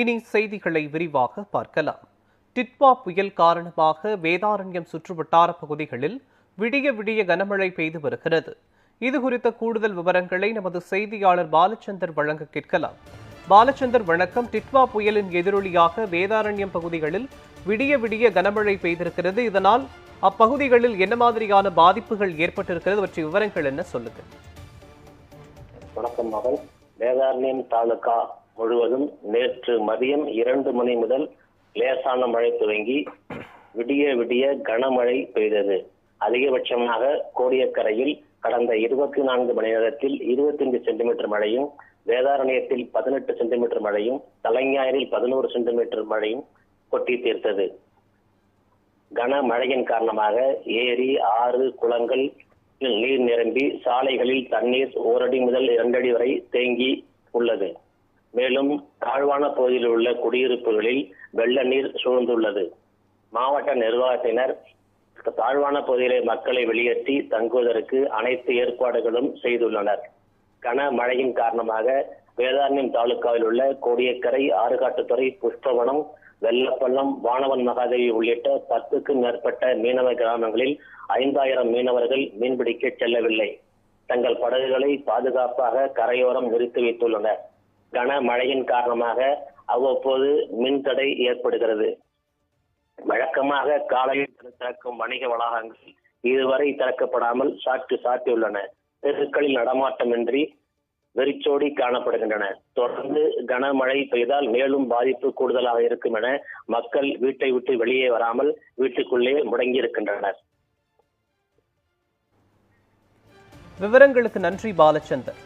இனி செய்திகளை விரிவாக பார்க்கலாம். டிட்வா புயல் காரணமாக வேதாரண்யம் சுற்றுவட்டார பகுதிகளில் விடிய விடிய கனமழை பெய்து வருகிறது. இது குறித்த கூடுதல் விவரங்களை நமது செய்தியாளர் பாலச்சந்தர் வழங்க கேட்கலாம். பாலச்சந்தர் வணக்கம். டிட்வா புயலின் எதிரொலியாக வேதாரண்யம் பகுதிகளில் விடிய விடிய கனமழை பெய்திருக்கிறது. இதனால் அப்பகுதிகளில் என்ன மாதிரியான பாதிப்புகள் ஏற்பட்டிருக்கிறது பற்றிய விவரங்கள் என்ன சொல்லுங்க. வணக்கம் மகள். வேதாரண்யம் தாலுகா முழுவதும் நேற்று மதியம் இரண்டு மணி முதல் லேசான மழை துவங்கி விடிய விடிய கனமழை பெய்தது. அதிகபட்சமாக கோடியக்கரையில் கடந்த இருபத்தி நான்கு மணி நேரத்தில் இருபத்தைந்து சென்டிமீட்டர் மழையும் வேதாரண்யத்தில் பதினெட்டு சென்டிமீட்டர் மழையும் தலைஞாயிறில் பதினோரு சென்டிமீட்டர் மழையும் கொட்டி தீர்த்தது. கனமழையின் காரணமாக ஏரி ஆறு குளங்கள் நீர் நிரம்பி சாலைகளில் தண்ணீர் ஓரடி முதல் இரண்டடி வரை தேங்கி உள்ளது. மேலும் தாழ்வான பகுதியில் உள்ள குடியிருப்புகளில் வெள்ள நீர் சூழ்ந்துள்ளது. மாவட்ட நிர்வாகத்தினர் தாழ்வான பகுதியிலே மக்களை வெளியேற்றி தங்குவதற்கு அனைத்து ஏற்பாடுகளும் செய்துள்ளனர். கன மழையின் காரணமாக வேதாரண்யம் தாலுக்காவில் உள்ள கோடியக்கரை ஆறுகாட்டுத்துறை புஷ்பவனம் வெள்ளப்பள்ளம் வானவன் மகாதேவி உள்ளிட்ட பத்துக்கும் மேற்பட்ட மீனவ கிராமங்களில் ஐந்தாயிரம் மீனவர்கள் மீன்பிடிக்க செல்லவில்லை. தங்கள் படகுகளை பாதுகாப்பாக கரையோரம் நிறுத்தி வைத்துள்ளனர். கனமழையின் காரணமாக அவ்வப்போது மின்தடை ஏற்படுகிறது. வழக்கமாக காலையில் திறக்கும் வணிக வளாகங்கள் இதுவரை திறக்கப்படாமல் சாட்டு சாட்டியுள்ளன தெருக்களில் நடமாட்டமின்றி வெறிச்சோடி காணப்படுகின்றன. தொடர்ந்து கனமழை பெய்தால் மேலும் பாதிப்பு கூடுதலாக இருக்கும் என மக்கள் வீட்டை விட்டு வெளியே வராமல் வீட்டுக்குள்ளே முடங்கியிருக்கின்றனர். விவரங்களுக்கு நன்றி பாலச்சந்தர்.